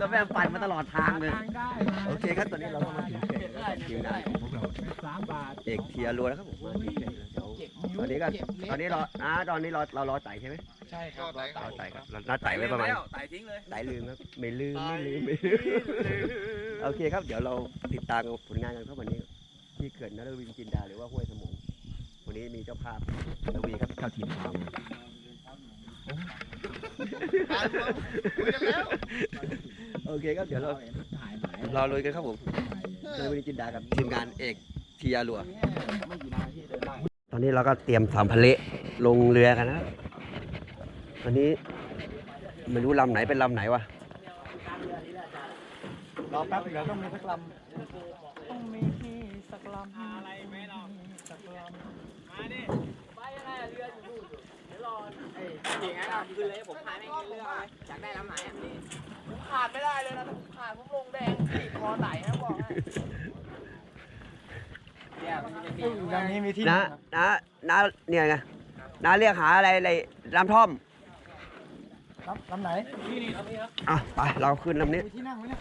ก็แม่งปั่นมาตลอดทางเลย โอเคครับ ตอนนี้เราก็มาถึงเขื่อนแล้วกับทีมงานของพวกเราสามบาทเอกเทียรัวแล้วครับผมมาถึงเขื่อนแล้วเดี๋ยวตอนนี้ก็ตอนนี้รออ่าตอนนี้รอเรารอไต่ใช่ไหมใช่ครับรอไต่ครับเราน่าไต่ไว้ประมาณไต่ทิ้งเลยไต่ลืมครับ ไม่ลืมไม่ลืมไม่ลืมโอเคครับ เดี๋ยวเราติดตามผลงานกันครับวันนี้ ที่เขื่อนนรวินจินดาหรือว่าห้วยสมุงวันนี้มีเจ้าภาพนวีครับเข้าทีมพามา โอเคครับเดี๋ยวเรารอลุยกันครับผมนรวินจินดากับทีมงานเอกเทียรัวตอนนี้เราก็เตรียมสามพะเละลงเรือกันนะครับตอนนี้ไม่รู้ลำไหนเป็นลำไหนวะรอแป๊บเดี๋ยวต้องมีสักลำต้องมีสักลำอะไรไหมเราสักลำ จริงนะคือเลยผมพายไม่เลือกเลยอยากได้ลำไหนอะผมขาดไม่ได้เลยนะถ้าผมขาดผมลงแดงติดคอไหลนะบอกให้เนี่ยมันจะมีอย่างนี้มีที่นะนะนะเนี่ยไงนะเรียกหาอะไรอะไรลำท่อมลำลำไหน อะไปเราขึ้นลำนี้มีที่นั่งไหมเนี่ย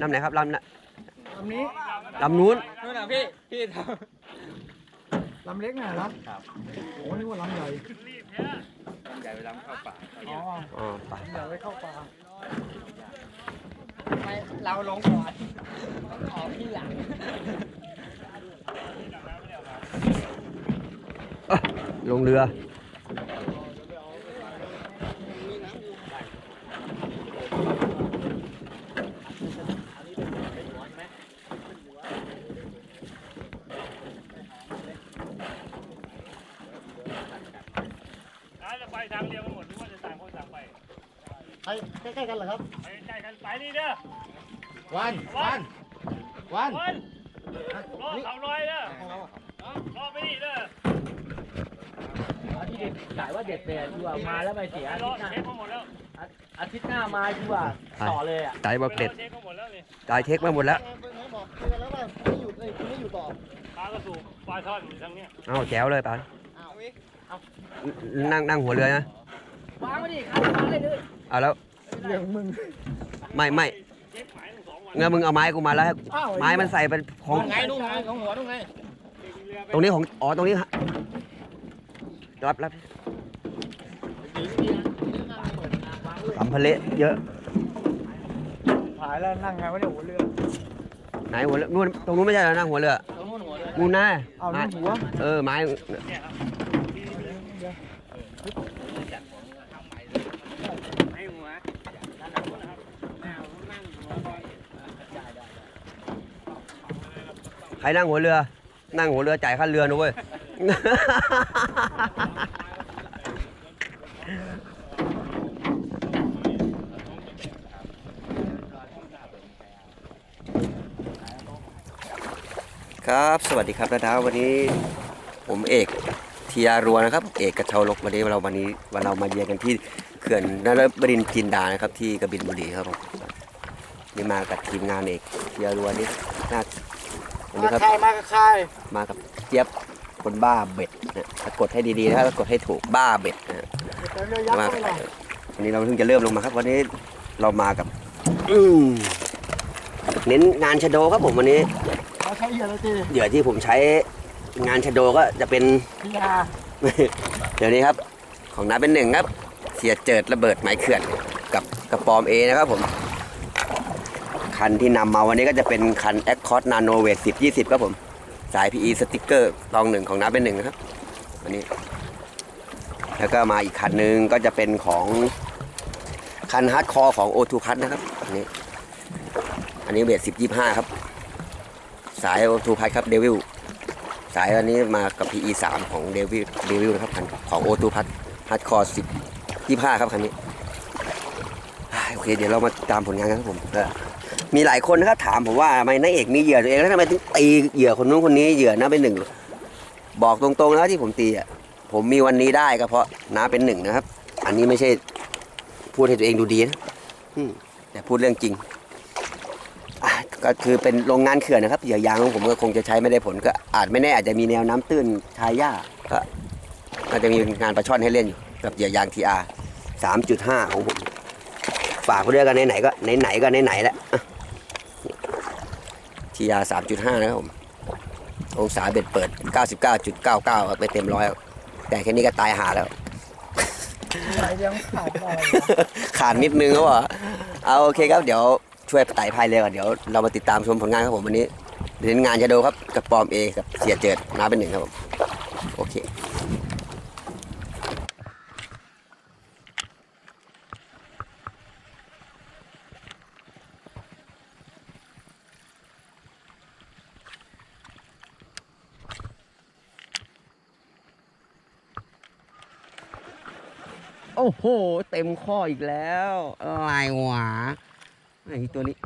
ลำไหนครับลำน่ะลำนี้ลำนู้นนู่นน่ะพี่พี่ท ลำเล็กน่ะเหรอครับโอ้นึกว่าลำใหญ่ำใหญ่ไปลำเข้าป่าอ๋ออ๋อไปลำใหญ่ไว้เข้าป่าไม่เราลงก่อนออกที่หลังอะลงเรือ น้าจะไปทางเดียวกันหมดหรือว่าจะต่างคนต่างไป ไป ใกล้ๆกันเหรอครับ ไปใกล้กันไปนี่เด้อวันวันวันคนรอเขาลอยเด้อรอไปนี่เด้อที่เด็ดจ่ายว่าเด็ดเลยดีกว่ามาแล้วไม่เสียอารอทิตย์หน้าเช็คมาหมดแล้วอาทิตย์หน้ามาดีกว่าต่อเลยอะจ่ายบอกเด็ดเช็คมาหมดแล้วนี่จ่ายเทคมาหมดแล้วบอกเตือนแล้วว่าไม่อยู่เลยไม่อยู่ต่อปลากระสูบปลาช่อนอยู่ทางเนี้ยเอาแจ๋วเลยปานนั่งนั่งหัวเรือนะวางไว้ดิครับวางเลยเลยเอาแล้ว เรื่องมึง ไม่ไม่เช็คหมายหนึ่งสองวันงั้นมึงเอาไม้กูมาแล้วให้อ้าวไม้มันใส่เป็นของ ไงนุ่งไงของหัวนุ่งไงตรงนี้ของ อ๋อ ตรงนี้ฮะรับรับสัมภาระเยอะถ่ายแล้วนั่งไงวะเนี่ยหัวเรือไหนหัวเรือนู่นตรงนู้นไม่ใช่เหรอนั่งหัวเรือตรงนู้นหัวเลยนู่นนะเอาไม้นั่งหัวเออ ไม้ ให้หัว ใคร นั่งหัวเรือ นั่งหัวเรือจ่ายค่าเรือนะเว้ย ครับสวัสดีครับนาดาวันนี้ผมเอกเทียรัวนะครับ เอกกระเชาลกวันนี้เราวันนี้วันเรามาเยือนกันที่เขื่อนนรบดินทร์จินดานะครับที่กระบินบุรีครับผมนี่มากับทีมงานเอกเทียรัวนี่น่า วันนี้ครับใครมากับใครมากับเจี๊ยบคนบ้าเบ็ดนะถ้ากดให้ดีๆนะครับถ้ากดให้ถูกบ้าเบ็ดนะแต่เรือยักษ์มาไม่หรอกวันนี้เราเพิ่งจะเริ่มลงมาครับ วันนี้เรามากับ อืมเน้นงานชะโดครับผมวันนี้ เขาใช้เหยื่อเลยจีเหยื่อที่ผมใช้งานชะโดก็จะเป็น พิยาเดี๋ยวนี้ครับ ของน้าเป็นหนึ่งครับ เสียเจิดระเบิดไม้เขื่อนกับกระปอมเอนะครับผม คันที่นำมาวันนี้ก็จะเป็นคัน a c c o r d Nano w e i g h 10 20 ครับผม สาย PE สติกเกอร์ตองหนึ่งของน้าเป็นหนึ่งนะครับวันนี้ แล้วก็มาอีกคันหนึ่งก็จะเป็นของคันฮาร์ดคอร์ของ O2 พัทนะครับอันนี้ อันนี้เวท10 25 ครับ สาย O2 พัทครับเดวิลสายอันนี้มากับ PE 3ของเดวิลเดวิลนะครับคันของ O2 พัทฮาร์ดคอร์10 25 ครับคันนี้โอเค เดี๋ยวเรามาตามผลงานกันครับผมเออ มีหลายคนนะครับถามผมว่าทำไมนายเอกมีเหยื่อตัวเองแล้วทำไมถึงตีเหยื่อคนนู้นคนนี้เหยื่อน้าเป็นหนึ่งบอกตรงๆแล้วที่ผมตีอะผมมีวันนี้ได้ก็เพราะน้าเป็นหนึ่งนะครับ อันนี้ไม่ใช่พูดให้ตัวเองดูดีนะแต่พูดเรื่องจริงก็คือเป็นโรงงานเขื่อนนะครับเหยื่อยางของผมก็คงจะใช้ไม่ได้ผลก็อาจไม่แน่อาจจะมีแนวน้ำตื้นชายหญ้าก็อาจจะมีงานปลาช่อนให้เล่นอยู่กับเหยื่อยางทีอาร์สามจุดห้าของผมฝากไปด้วยกันไหนๆก็ไหนๆก็ไหนๆแล้ว ทียาสามจุดห้านะครับผม องศาเบ็ดเปิด 99.99ไม่เต็มร้อยแต่แค่นี้ก็ตายหาแล้วยังขาดอะไรขาดนิดนึงครับผมเอาโอเคครับเดี๋ยวช่วยไต่พายเรือก่อนเดี๋ยวเรามาติดตามชมผลงานครับผมวันนี้เรียนงานจะดูครับกับปอมเอกับเสียเจิดมาเป็นหนึ่งครับผมโอเค โอ้โห เต็มข้ออีกแล้วอะไรวะไอตัวนี้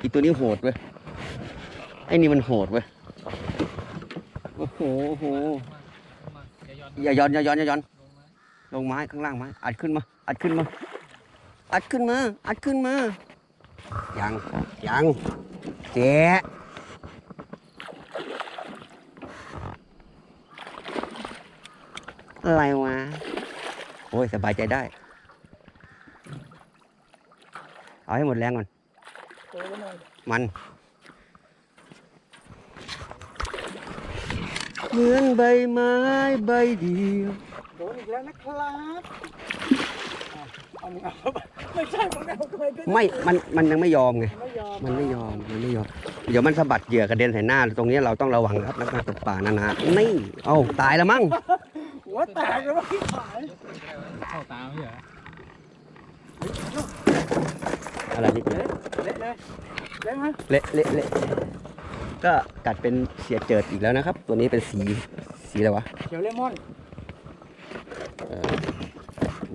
อีตัวนี้โหดเว้ยไอ้นี่มันโหดเว้ยโอ้โหโอ้โหอย่าย้อนอย่าย้อนอย่าย้อนลงไม้ข้างล่างไม้อัดขึ้นมา อัดขึ้นมา อัดขึ้นมา อัดขึ้นมา ยัง ยังเจ๊อะไรวะ โอ้ยสบายใจได้ เอาให้หมดแรงก่อนโตแล้วหน่อยมันเหมือนใบไม้ใบเดียวโดนอีกแล้วนะครับอะเอามึงเอาไม่ใช่ผมเอาทำไมเป็นไม่ มัน มันยังไม่ยอมไง ไม่ยอมมันไม่ยอม มันไม่ยอม เดี๋ยวมันสะบัดเหยื่อกระเด็นใส่หน้า ตรงนี้เราต้องระวังครับนักการตกปลานานานี่ เอ้าตายแล้วมั้ง หัวแตกเลยว่าพี่ขายอะไรนี่เละเละเลยเละไหมเละเละเละก็กัดเป็นเสียเจิดอีกแล้วนะครับ ตัวนี้เป็นสีสีอะไรวะเขียวเลมอนเอ่อ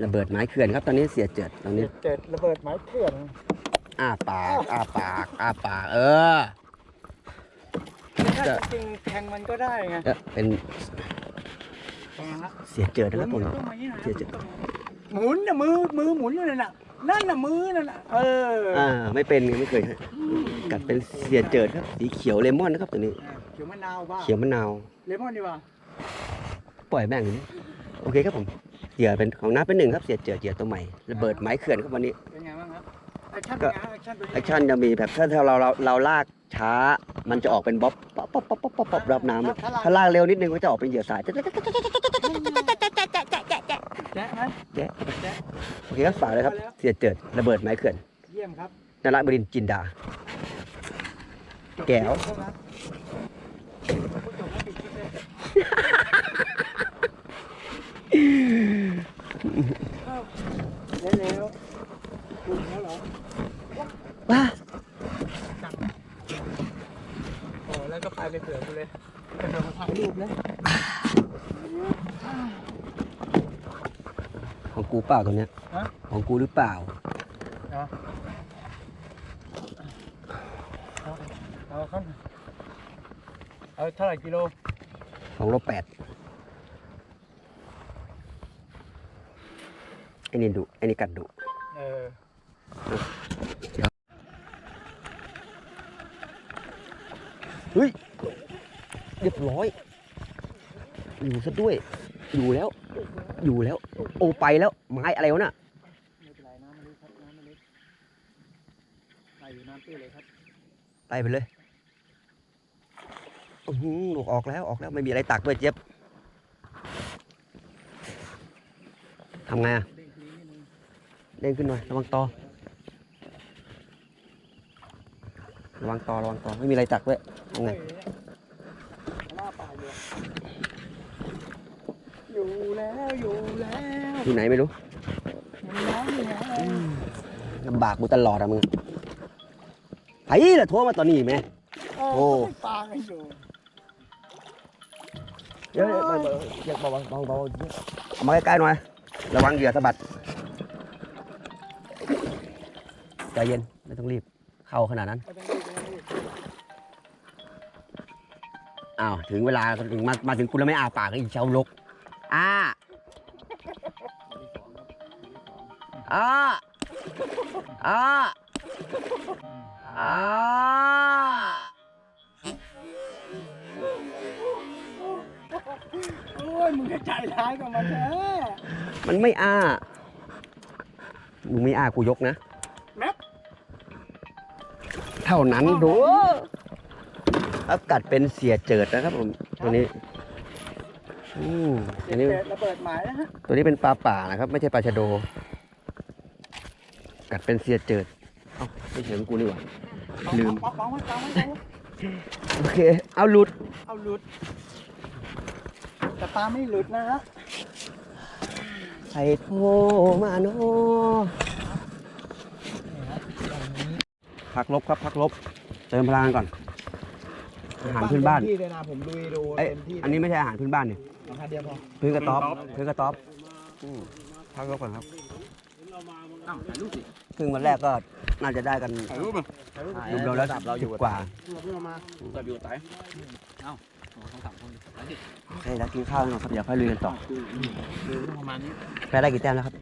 ระเบิดไม้เขื่อนครับ ตอนนี้เสียเจิดตอนนี้ เจ็ดระเบิดไม้เถื่อนอ้าปากอ้าปากอ้าปาก เออ ถ้าจริงแทงมันก็ได้ไง เออเป็นแท งละเสียเจิดนะครับผมหมุนต้องมาอย่างนี้นะเจ็ดเจ็ดหมุนน่ะมือมือหมุนอยู่นั่นน่ะนั่นน่ะมือนั่นน่ะเอออ่าไม่เป็นไงไม่เคยฮะกัดเป็นเสียเจิดครับสีเขียวเลมอนนะครับตัวนี้ เขียวมะนาวบ้าเขียวมะนาว เลมอนดีกว่าปล่อยแม่งอย่างนี้โอเคครับผมเหยื่อเป็นของน้าเป็นหนึ่งครับเสียเจิดเหยื่อตัวใหม่ระเบิดไม้เขื่อนครับวันนี้เป็นไงบ้างครับแอคชั่นก็เป็นไงแอคชั่นเป็นไงแอคชั่นจะมีแบบถ้าถ้าเราเราเราลาก ช้า มันจะออกเป็นบ๊อบป๊อปป๊อปป๊อปป๊อปป๊อปป๊อปรับน้ำอะถ้าลากเร็วนิดนึงก็จะออกเป็นเหยื่อสายแจ๊ะไหมแจ๊ะโอเคครับฝากเลยครับเสียเจิดระเบิดไม้เขื่อนเยี่ยมครับนราบดินทร์จินดา แก้ว เท่านั้นพูดจบแล้วปิดคลิปเลยเอ้าแล้วๆคุณแล้วเหรอ ว้า โอ้แล้วก็ไปไปเผื่อกูเลยไปเผื่อมาถ่ายรูปเลย ของกูเปล่าตัวเนี้ยฮะ ของกูหรือเปล่าเอาเข้ามาเอาเท่าไหร่กิโลของโลแปดไอ้นี่ดุไอ้นี่กัดดุ เออเฮ้ย เรียบร้อย อยู่ซะด้วย อยู่แล้ว อยู่แล้ว โอไปแล้วไม้อะไรวะน่ะไม่เป็นไรน้ำมันลึกครับน้ำมันลึกใส่อยู่น้ำตื้นเลยครับไปไปเลยอื้อหือหนูออกแล้วออกแล้วไม่มีอะไรตักด้วยเจี๊ยบทำไงอะเด้งทีนิดนึงเด้งขึ้นหน่อยระวังตอระวังตอระวังตอไม่มีอะไรตักด้วยทำไงเฮ้ยหน้าป่า อยู่อยู่แล้วอยู่แล้วอยู่ไหนไม่รู้มันน้ำอยู่แล้วลำบากกูตลอดอะมึงไอ้ละโทรมาตอนนี้แม่โอ้ปลากันอยู่เดี๋ยวเดี๋ยวเบาเบาเดี๋ยวเบาเบาเบาเบาเอามาใกล้ๆหน่อยระวังเหยื่อสะบัดใจเย็นไม่ต้องรีบเข้าขนาดนั้นไม่ต้องรีบไม่ต้องรีบอ้าวถึงเวลาถึงมามาถึงคุณแล้วไม่อาปากอีกเชาวลก อ้าอ้าอ้าอ้าโอ้ยมึงจะใจร้ายกับมันแท้มันไม่อ้ามึงไม่อ้ากูยกนะเท่านั้นดูแล้วกัดเป็นเสียเจิดนะครับผมตัวนี้ อืมตัวนี้ระเบิดหมายนะฮะตัวนี้เป็นปลาป่านะครับ ไม่ใช่ปลาชะโด กัดเป็นเสียเจิดเอ้าไม่เฉิงกูนี่หว่าลืมเอาเอาไว้เอาไว้เอาไว้โอเค เอาหลุด เอาหลุด แต่ปลาไม่หลุดนะฮะใครโทรมาโนพักลบครับพักลบ เติมพลังก่อน อาหารพื้นบ้าน ที่เลยนะผมลุยดูเอ้ยเต็มที่ อันนี้ไม่ใช่อาหารพื้นบ้านนี่ ราคาเดียวพอพื้นกระต๊อบพื้นกระต๊อบอืมพักลบก่อนครับครึ่งวันแรกก็น่าจะได้กันรวมๆแล้วเราอยู่กว่าโอเคแล้วกินข้าวกันก่อนครับเดี๋ยวค่อยลุยกันต่อแพ้ได้กี่แต้มแล้วครับ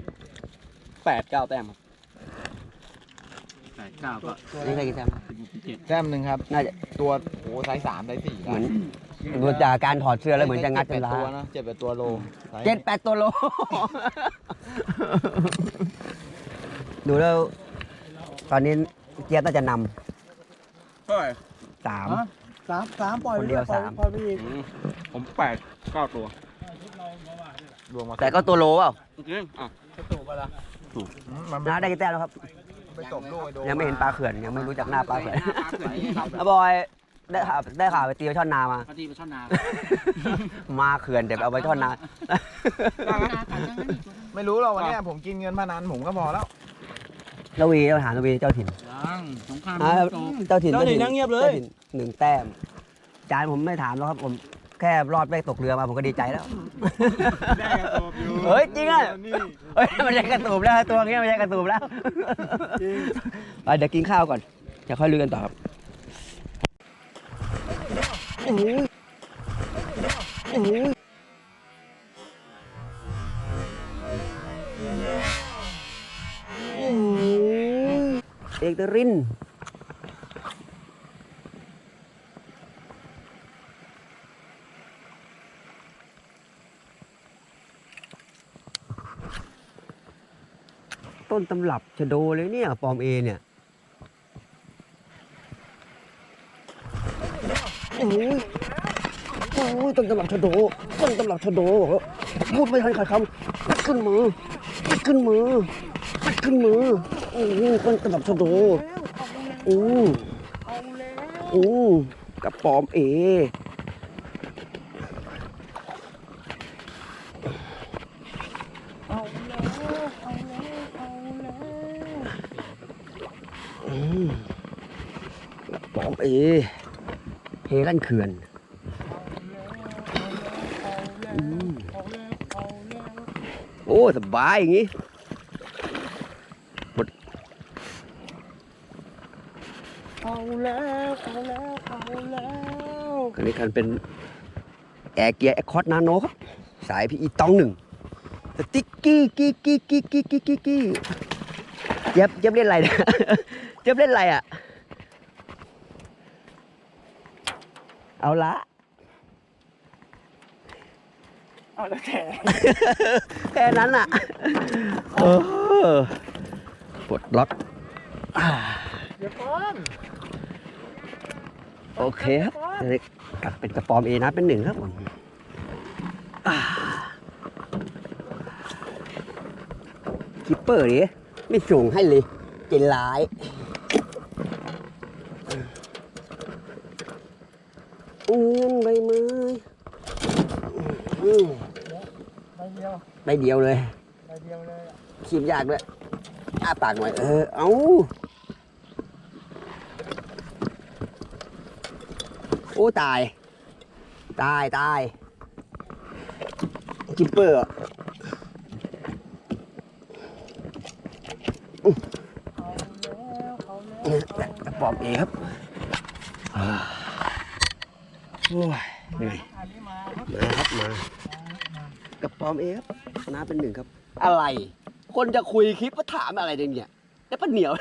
แปดเก้าแต้มครับนี่ได้กี่แต้มครับแต้มหนึ่งครับ น่าจะตัวโอ้ไซส์สามไซส์สี่เหมือน ดูจากการถอดเสื้อแล้วเหมือนจะงัดเป็นล้าตัวนะเจ็ดแปดตัวโลไซส์เจ็ดแปดตัวโล ดูแล้ว ตอนนี้เจี๊ยบน่าจะนเท่าไหร่ำสาม สามสามปล่อยคนเดียวปล่อสาม ปล่อยไปอีกผมแปดเก้าตัวรวมมาแต่ก็ตัวโลเปล่าจริงอะมันน้าได้กี่แต้มแล้วครับ ไปตบลูกไอ้โดยังไม่เห็นปลาเขื่อนยังไม่รู้จักหน้าปลาเขื่อนปลาเขื่อนนี่ครับอาบอย ได้ข่าวได้ข่าวไปตีไปช่อนนามาพอดีไปช่อนนามาเขื่อนแต่เอาไปช่อนนา ไม่รู้หรอกวันเนี้ยผมกินเงินพนันผมก็พอแล้ว ละวีเราถามละวีเจ้าถิ่นยังสงครามอ่าโตเจ้าถิ่นเจ้าถิ่นนั่งเงียบเลย จ้าถิ่นหนึ่งแต้ม จานผมไม่ถามแล้วครับผมแค่รอดไม่ตกเรือมาผมก็ดีใจแล้ว ได้กระสอบอยู่เฮ้ยจริงอะนี่เฮ้ยมันใช่กระตูบแล้วตัวเงี้ยมันใช่กระตูบแล้วไปเดี๋ยวกินข้าวก่อนจะค่อยลุยกันต่อครับโอ้ยโอ้ยโอ้ย เอกตรินต้นตำรับชะโดเลยเนี่ยปอมเอเนี่ย โอ้ยโอ้ยต้นตำรับชะโดต้นตำรับชะโดบอกว่าพูดไม่ทันขาดคำปัดขึ้นมือปัดขึ้นมือปัดขึ้นมือโอ้ยต้นตำรับชะโดโอ้โอ้ยกับปอมเออืมปอมเอเฮ ลั่นเขื่อนอืมโอ้สบายอย่างงี้หมดเอาแล้วเอาแล้วเอาแล้วคันนี้คันเป็นแอร์เกียร์แอคคอร์ดนาโนครับ สายพีอีตองหนึ่งสติ๊กกี้กี้กี้กี้กี้กี้กี้กี้เย็บเย็บเล่นอะไรเนี่ยเย็บเล่นอะไรอะ เอาละ เอาแล้วแกแค่นั้นอะเออปลดล็อกอ่าเดี๋ยวก่อนโอเคครับจะได้กลับเป็นกระปอมเอนะเป็นหนึ่งครับผมอ่าคิปเปอร์ดิไม่ส่งให้เลยเจนร้าย อืมใบไม้อืม ใบเดียวใบเดียวเลยใบเดียวเลยอะคีบยากด้วยอ้าปากหน่อยเออเอาโอ้ตาย ตายตายจิปเปอร์อะเอาแล้วเอาแล้วกระป๋อมเอครับอ่าโอ้ยเหนื่อยอันนี้มาครับมาครับมากระป๋อมเอครับ ชนะเป็นหนึ่งครับ อะไร คนจะคุยคลิปมาถามอะไรเนี่ยแล้วปะเหนียว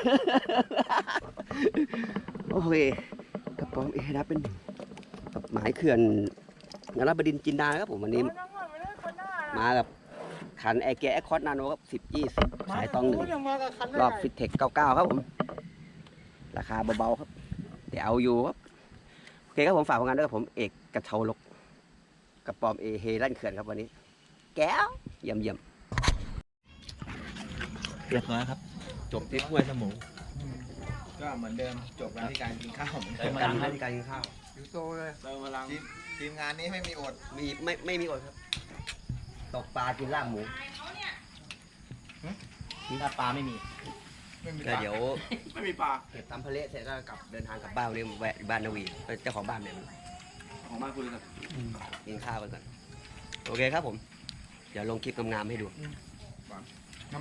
โอเคกระป๋อมเอนะเป็นหนึ่งกับหมายเขื่อนนรบดินทร์จินดาครับผมวันนี้นั่งก่อนไม่ได้คนหน้ามากับขันแอร์เกียร์แอคคอร์ดนาโนครับสิบยี่สิบสายตองหนึ่งโยังมากับคันได้รอบไงฟิตเทคเก้าเก้าครับผม ราคาเบาๆครับ เดี๋ยวเอาอยู่ครับ โอเคครับผมฝากผลงานด้วยกับผมเอกกระเทาลกกับปอมเอเฮลั่นเขื่อนครับวันนี้ แก้ว เยี่ยมเยี่ยมเรียบร้อยครับ จบที่ห้วยสมูก็เหมือนเดิมจบแล้วที่การกินข้าวเติมพลังให้ที่การกินข้าวยูโตเลยเติมพลังทีมทีมงานนี้ไม่มีอดมีไม่ไม่มีอดครับ ตกปลากินลาบหมูถ้าปลาไม่มีไม่มีก็เดี๋ยวไม่มีปลาเก็บตำทะเลเสร็จก็กลับเดินทางกลับบ้านวันนี้แวะบ้านนาวีเจ้าของบ้านเนี่ยของบ้านคุณเลยกินข้าวกันก่อนโอเคครับผม เดี๋ยวลงคลิปงามๆให้ดู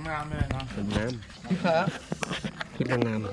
งามๆเลยนะ งามๆคลิปงามๆ